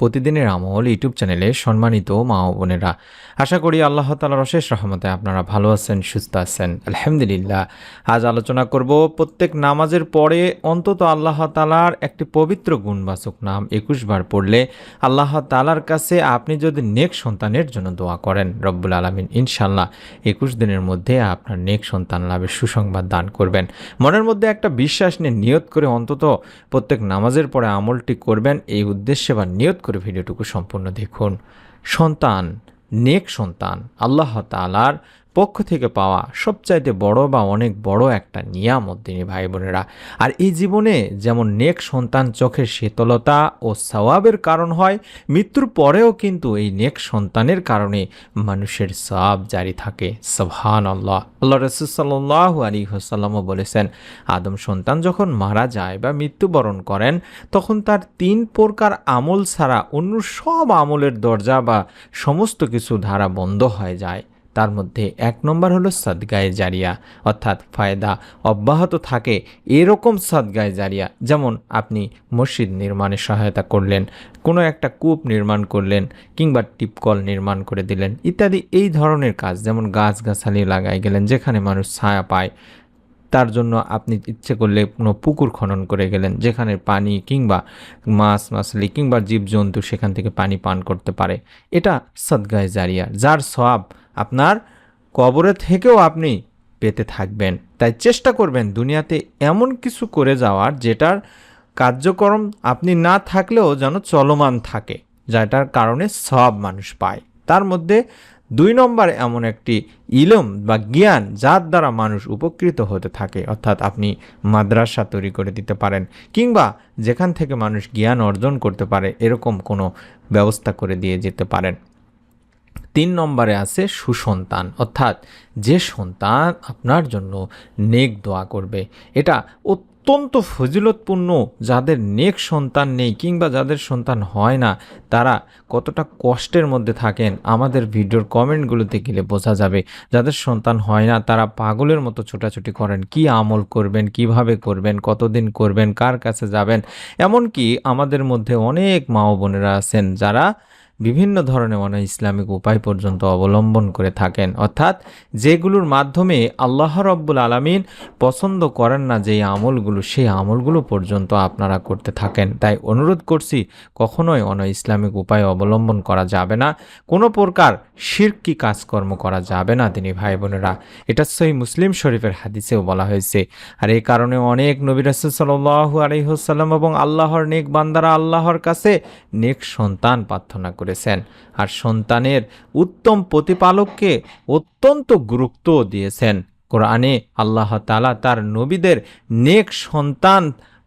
প্রতিদিনের আমল ইউটিউব চ্যানেলে সম্মানিত মা ও বোনেরা। আশা করি আল্লাহ তালার অশেষ রহমতে আপনারা ভালো আছেন, সুস্থ আছেন। আলহামদুলিল্লাহ, আজ আলোচনা করব প্রত্যেক নামাজের পরে অন্তত আল্লাহ তালার একটি পবিত্র গুণবাচক নাম একুশ বার পড়লে আল্লাহ তালার কাছে আপনি যদি নেক সন্তানের জন্য দোয়া করেন, রব্বুল আলমিন ইনশাল্লাহ একুশ দিনের মধ্যে আপনার নেক সন্তান লাভের সুসংবাদ দান করবেন। মনের মধ্যে একটা বিশ্বাস নিয়ে নিয়ত করে অন্তত প্রত্যেক নামাজের পরে আমলটি করবেন, এই উদ্দেশ্যে বা নিয়ত করে ভিডিওটুকু সম্পূর্ণ দেখুন। সন্তান নেক সন্তান আল্লাহ তালার পক্ষ থেকে পাওয়া সবচাইতে বড় বা অনেক বড় একটা নিয়ামত, দিনী ভাই বোনেরা আর এই জীবনে যেমন নেক সন্তান চোখের শীতলতা ও সওয়াবের কারণ হয়, মৃত্যুর পরেও কিন্তু এই নেক সন্তানের কারণে মানুষের সওয়াব জারি থাকে। সবহান আল্লাহ আল্লাহ রসুল্লাহ আলী হাসাল্লামও বলেছেন, আদম সন্তান যখন মারা যায় বা মৃত্যুবরণ করেন, তখন তার তিন প্রকার আমল ছাড়া অন্য সব আমলের দরজা বা সমস্ত কিছু ধারা বন্ধ হয়ে যায়। তার মধ্যে এক নম্বর হলো সদগায়ে জারিয়া। অর্থাৎ ফায়দা অব্যাহত থাকে এরকম সদগায়ে জারিয়া, যেমন আপনি মসজিদ নির্মাণে সহায়তা করলেন, কোনো একটা কূপ নির্মাণ করলেন কিংবা টিপকল নির্মাণ করে দিলেন ইত্যাদি এই ধরনের কাজ, যেমন গাছগাছালি লাগাই গেলেন যেখানে মানুষ ছায়া পায়, তার জন্য আপনি ইচ্ছে করলে কোনো পুকুর খনন করে গেলেন যেখানে পানি কিংবা মাছ মাছলি কিংবা জীবজন্তু সেখান থেকে পানি পান করতে পারে। এটা সদগায়ে জারিয়া, যার সব আপনার কবরে থেকেও আপনি পেতে থাকবেন। তাই চেষ্টা করবেন দুনিয়াতে এমন কিছু করে যাওয়ার যেটার কার্যক্রম আপনি না থাকলেও যেন চলমান থাকে, যেটার কারণে সব মানুষ পায়। তার মধ্যে দুই নম্বর এমন একটি ইলম বা জ্ঞান যার দ্বারা মানুষ উপকৃত হতে থাকে, অর্থাৎ আপনি মাদ্রাসা তৈরি করে দিতে পারেন কিংবা যেখান থেকে মানুষ জ্ঞান অর্জন করতে পারে, এরকম কোনো ব্যবস্থা করে দিয়ে যেতে পারেন। তিন নম্বরে আছে সুসন্তান, অর্থাৎ যে সন্তান আপনার জন্য নেক দোয়া করবে। এটা অত্যন্ত ফজিলতপূর্ণ যাদের নেক সন্তান নেই কিংবা যাদের সন্তান হয় না, তারা কতটা কষ্টের মধ্যে থাকেন আমাদের ভিডিওর কমেন্টগুলোতে গেলে বোঝা যাবে। যাদের সন্তান হয় না, তারা পাগলের মতো ছোটাছুটি করেন, কি আমল করবেন, কীভাবে করবেন, কতদিন করবেন, কার কাছে যাবেন? এমনকি আমাদের মধ্যে অনেক মা বোনেরা আছেন যারা বিভিন্ন ধরনের অনেক ইসলামিক উপায় পর্যন্ত অবলম্বন করে থাকেন। অর্থাৎ যেগুলোর মাধ্যমে আল্লাহ রব্বুল আলমিন পছন্দ করেন না যে আমলগুলো, সেই আমলগুলো পর্যন্ত আপনারা করতে থাকেন। তাই অনুরোধ করছি, কখনোই অন ইসলামিক উপায় অবলম্বন করা যাবে না। কোনো প্রকার শিরকি কাজকর্ম করা যাবে না তিনি ভাই বোনেরা এটা সহি মুসলিম শরীফের হাদিসেও বলা হয়েছে। আর এই কারণে অনেক নবী রাসুল সাল্লাহ এবং আল্লাহর নেক বান্দারা আল্লাহর কাছে নেক সন্তান প্রার্থনা করেছেন। আর সন্তানের উত্তম প্রতিপালককে অত্যন্ত গুরুত্ব দিয়েছেন। কোরআনে আল্লাহ তালা তার নবীদের নেক সন্তান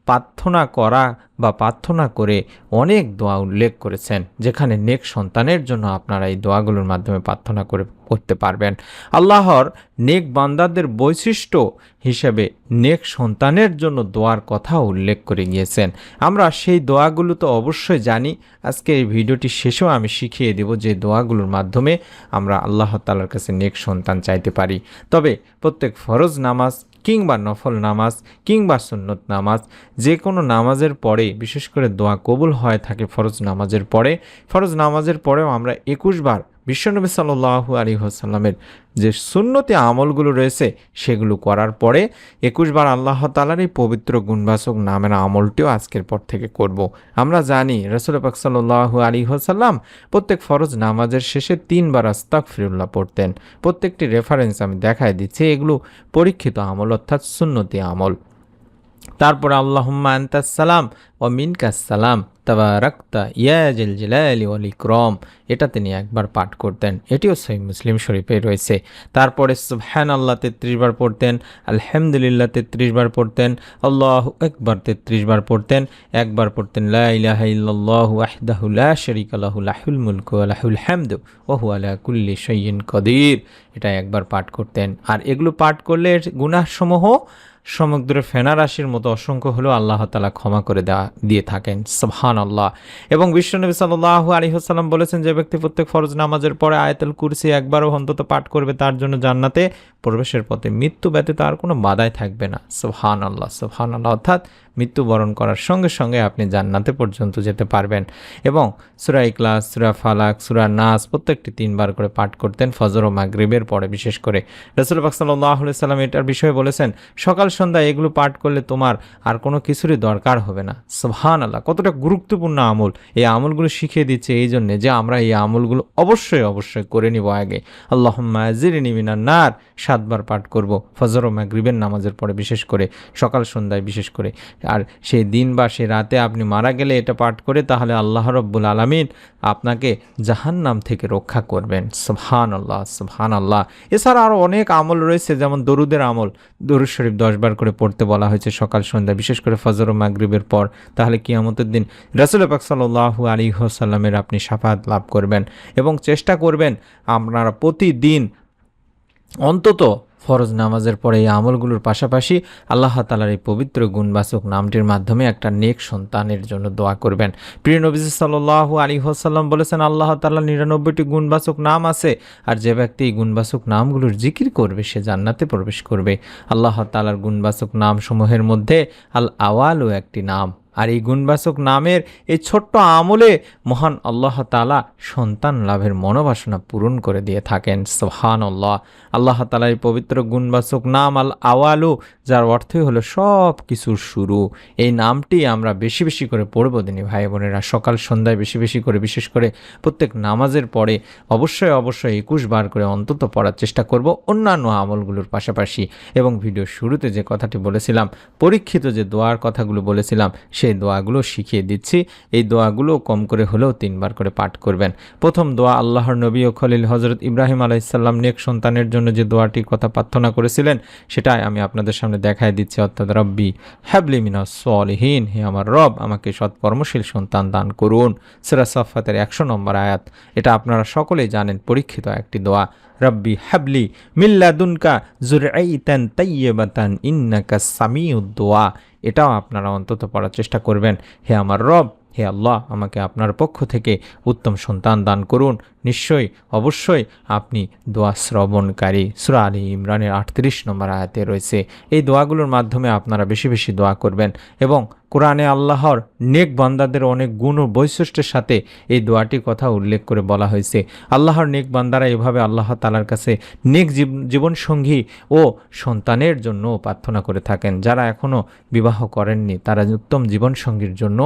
প্রার্থনা করা বা প্রার্থনা করে অনেক দোয়া উল্লেখ করেছেন, যেখানে নেক সন্তানের জন্য আপনারা এই দোয়াগুলোর মাধ্যমে প্রার্থনা করে করতে পারবেন। আল্লাহর নেক বান্দাদের বৈশিষ্ট্য হিসেবে নেক সন্তানের জন্য দোয়ার কথা উল্লেখ করে গিয়েছেন। আমরা সেই দোয়াগুলো তো অবশ্যই জানি। আজকে এই ভিডিওটি শেষেও আমি শিখিয়ে দেব যে দোয়াগুলোর মাধ্যমে আমরা আল্লাহ তালার কাছে নেক সন্তান চাইতে পারি। তবে প্রত্যেক ফরজ নামাজ কিংবা নফল নামাজ কিংবা সুন্নত নামাজ যে কোনো নামাজের পরে বিশেষ করে দোয়া কবুল হয়ে থাকে ফরজ নামাজের পরে। ফরজ নামাজের পরেও আমরা একুশ বার বিশ্বনবী সাল্লু আলী হাসাল্লামের যে সুন্নতি আমলগুলো রয়েছে, সেগুলো করার পরে একুশবার আল্লাহ তালার এই পবিত্র গুণবাসক নামের আমলটিও আজকের পর থেকে করব। আমরা জানি রসুল পাক সাল্লু আলী হাসাল্লাম প্রত্যেক ফরজ নামাজের শেষে তিনবার আস্তাক ফিরুল্লাহ পড়তেন। প্রত্যেকটি রেফারেন্স আমি দেখাই দিচ্ছি, এগুলো পরীক্ষিত আমল অর্থাৎ সুন্নতি আমল। তারপর আল্লাহম্মা আন্তাসালাম ও মিনকাসালাম তাবারাক্তা ইয়াজিল জিলালি ওয়াল ইকরম। এটা তিনি একবার পাঠ করতেন। এটিও সহি মুসলিম শরীফে রয়েছে। তারপরে সুবহান আল্লাহ তেত্রিশ বার পড়তেন, আলহামদুলিল্লাহ তেত্রিশ বার পড়তেন, আল্লাহ একবার তেত্রিশ বার পড়তেন, একবার পড়তেন, লা ইলাহা ইল্লাল্লাহু ওয়াহদাহু লা শারীকা লাহু, লাহুল মুলকু ওয়া লাহুল হামদু, ওয়া হুয়া আলা কুল্লি শাইইন কদির। এটা একবার পাঠ করতেন। আর এগুলো পাঠ করলে গুনাহসমূহ সমুদ্রের ফেনা রাশির মতো অসংখ্য হলেও আল্লাহ তালা ক্ষমা করে দেওয়া দিয়ে থাকেন। সুবহান আল্লাহ এবং বিশ্বনবী সাল্লাহ আলী হাসাল্লাম বলেছেন, যে ব্যক্তি প্রত্যেক ফরজ নামাজের পরে আয়তুল কুরসি একবারও অন্তত পাঠ করবে, তার জন্য জান্নাতে প্রবেশের পথে মৃত্যু ব্যতীত আর কোনো বাধাই থাকবে না। সুবহান আল্লাহ সুবহান আল্লাহ অর্থাৎ মৃত্যুবরণ করার সঙ্গে সঙ্গে আপনি জান্নাতে পর্যন্ত যেতে পারবেন। এবং সুরা ইকলাস সুরা ফালাক, সুরা নাস প্রত্যেকটি তিনবার করে পাঠ করতেন, ফজর ও মাগরিবের পরে। বিশেষ করে রসুল পাক সাল্লাহ সাল্লাম এটার বিষয়ে বলেছেন, সকাল সন্ধ্যা এগুলো পাঠ করলে তোমার আর কোনো কিছুরই দরকার হবে না। সুবহান আল্লাহ কতটা গুরুত্বপূর্ণ আমল। এই আমলগুলো শিখিয়ে দিচ্ছে এই জন্যে যে আমরা এই আমলগুলো অবশ্যই অবশ্যই করে নিব আগে। আল্লাহ মিনার নার, সাতবার পাঠ করব, ফজর ও মাগরিবের নামাজের পরে বিশেষ করে, সকাল সন্ধ্যায় বিশেষ করে। আর সেই দিন বা সেই রাতে আপনি মারা গেলে এটা পাঠ করে তাহলে আল্লাহ রব্বুল আলমিন আপনাকে জাহান্নাম থেকে রক্ষা করবেন। সুবহান আল্লাহ সুবহান আল্লাহ এছাড়া আরও অনেক আমল রয়েছে যেমন দরুদের আমল, দরুদ শরীফ দশবার করে পড়তে বলা হয়েছে সকাল, সন্ধ্যা, বিশেষ করে ফজর ও মাগরিবের পর, তাহলে কিয়ামতের দিন রাসুল পাক সাল্লাহু আলী সাল্লামের আপনি সাফাত লাভ করবেন এবং চেষ্টা করবেন আপনারা প্রতিদিন অন্তত ফরজ নামাজের পরে এই আমলগুলোর পাশাপাশি আল্লাহ তালার এই পবিত্র গুণবাচক নামটির মাধ্যমে একটা নেক সন্তানের জন্য দোয়া করবেন। প্রিয় নবীজ সাল্লাহ আলী হোসাল্লাম বলেছেন, আল্লাহ তাল্লাহ নিরানব্বইটি গুণবাচক নাম আছে আর যে ব্যক্তি এই গুণবাচক নামগুলোর জিকির করবে, সে জান্নাতে প্রবেশ করবে। আল্লাহ তালার গুণবাচক নামসমূহের মধ্যে আল আওয়ালও একটি নাম। আর এই গুণবাসক নামের এই ছোট্ট আমলে মহান আল্লাহ তালা সন্তান লাভের মনোবাসনা পূরণ করে দিয়ে থাকেন। সোহান আল্লাহ আল্লাহ তালা এই পবিত্র গুণবাসক নাম আল আওয়ালু যার অর্থই হলো সব কিছুর শুরু। এই নামটি আমরা বেশি বেশি করে পড়ব দিনী ভাই বোনেরা। সকাল, সন্ধ্যায় বেশি বেশি করে, বিশেষ করে প্রত্যেক নামাজের পরে অবশ্যই অবশ্যই একুশ বার করে অন্তত পড়ার চেষ্টা করব অন্যান্য আমলগুলোর পাশাপাশি। এবং ভিডিওর শুরুতে যে কথাটি বলেছিলাম, পরীক্ষিত যে দোয়ার কথাগুলো বলেছিলাম, সেই দোয়াগুলো শিখিয়ে দিচ্ছি। এই দোয়াগুলো কম করে হলেও তিনবার করে পাঠ করবেন। প্রথম দোয়া আল্লাহর নবী ও খলিল হজরত ইব্রাহিম আলাইসাল্লাম নেক সন্তানের জন্য যে দোয়াটির কথা প্রার্থনা করেছিলেন, সেটাই আমি আপনাদের সামনে দেখায় দিচ্ছে অর্থাৎ রব্বি হ্যাবলি মিনা সলহীন, হে আমার রব, আমাকে সৎকর্মশীল সন্তান দান করুন। সেরা সফাতের একশো নম্বর আয়াত, এটা আপনারা সকলেই জানেন, পরীক্ষিত একটি দোয়া। রব্বি হাবলি মিল্লাদুনকা জুরাইতান তাইয়েবাতান ইন্নাকা সামিউদ দোয়া। এটাও আপনারা অন্তত পড়ার চেষ্টা করবেন। হে আমার রব, হে আল্লাহ, আমাকে আপনার পক্ষ থেকে উত্তম সন্তান দান করুন। নিশ্চয়ই, অবশ্যই আপনি দোয়া শ্রবণকারী। সুরা আলী ইমরানের আটত্রিশ নম্বর আয়াতে রয়েছে, এই দোয়াগুলোর মাধ্যমে আপনারা বেশি বেশি দোয়া করবেন এবং কোরআনে আল্লাহর নেক বান্দাদের অনেক গুণ ও বৈশিষ্ট্যের সাথে এই দোয়াটির কথা উল্লেখ করে বলা হয়েছে। আল্লাহর নেক বান্দারা এভাবে আল্লাহ তালার কাছে নেক জীবনসঙ্গী ও সন্তানের জন্য প্রার্থনা করে থাকেন। যারা এখনও বিবাহ করেননি, তারা উত্তম জীবনসঙ্গীর জন্য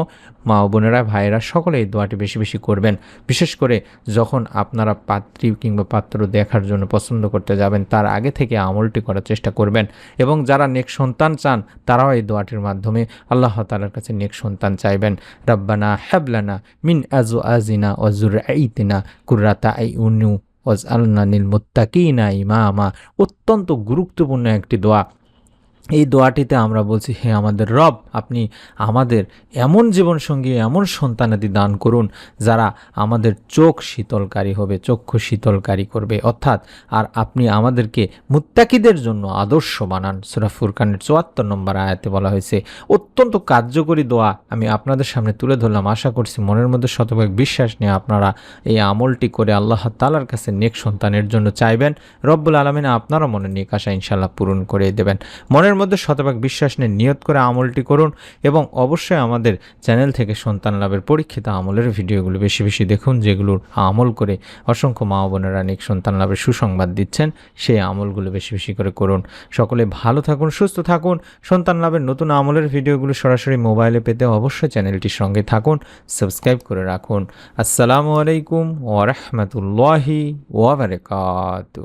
মা বোনেরা, ভাইয়েরা সকলে এই দোয়াটি বেশি বেশি করবেন। বিশেষ করে যখন আপনারা পাত্রী কিংবা পাত্র দেখার জন্য পছন্দ করতে যাবেন, তার আগে থেকে আমলটি করার চেষ্টা করবেন। এবং যারা নেক সন্তান চান, তারাও এই দোয়াটির মাধ্যমে আল্লাহ তালার কাছে নেক সন্তান চাইবেন। রব্বানা হ্যাবলানা মিন আজু আজিনা অজুর আইতিনা কুর্রাতা আই উনু ওয়াজ আল্লা নীল মুত্তাকিনা ইমামা। অত্যন্ত গুরুত্বপূর্ণ একটি দোয়া। এই দোয়াটিতে আমরা বলছি, হে আমাদের রব, আপনি আমাদের এমন জীবনসঙ্গী, এমন সন্তানাদি দান করুন, যারা আমাদের চোখ শীতলকারী হবে, চক্ষু শীতলকারী করবে। অর্থাৎ, আর আপনি আমাদেরকে মুত্তাকিদের জন্য আদর্শ বানান। সুরা ফুরকানের চুয়াত্তর নম্বর আয়াতে বলা হয়েছে, অত্যন্ত কার্যকরী দোয়া আমি আপনাদের সামনে তুলে ধরলাম। আশা করছি মনের মধ্যে শতভাগ বিশ্বাস নিয়ে আপনারা এই আমলটি করে আল্লাহ তালার কাছে নেক সন্তানের জন্য চাইবেন। রব্বুল আলমিনা আপনারা মনে নিয়ে আশা ইনশাল্লাহ পূরণ করে দেবেন। মনের মনের মধ্যে শতভাগ বিশ্বাস নিয়ে নিয়ত করে আমলটি করুন এবং অবশ্যই আমাদের চ্যানেল থেকে সন্তান লাভের পরীক্ষিত আমলের ভিডিওগুলো বেশি বেশি দেখুন, যেগুলোর আমল করে অসংখ্য মা বোনেরা নিক সন্তান লাভের সুসংবাদ দিচ্ছেন। সেই আমলগুলো বেশি বেশি করে করুন। সকলে ভালো থাকুন, সুস্থ থাকুন। সন্তান লাভের নতুন আমলের ভিডিওগুলো সরাসরি মোবাইলে পেতে অবশ্যই চ্যানেলটির সঙ্গে থাকুন, সাবস্ক্রাইব করে রাখুন। আসসালামু আলাইকুম ওরহমতুল্লাহি ওবরাকাতু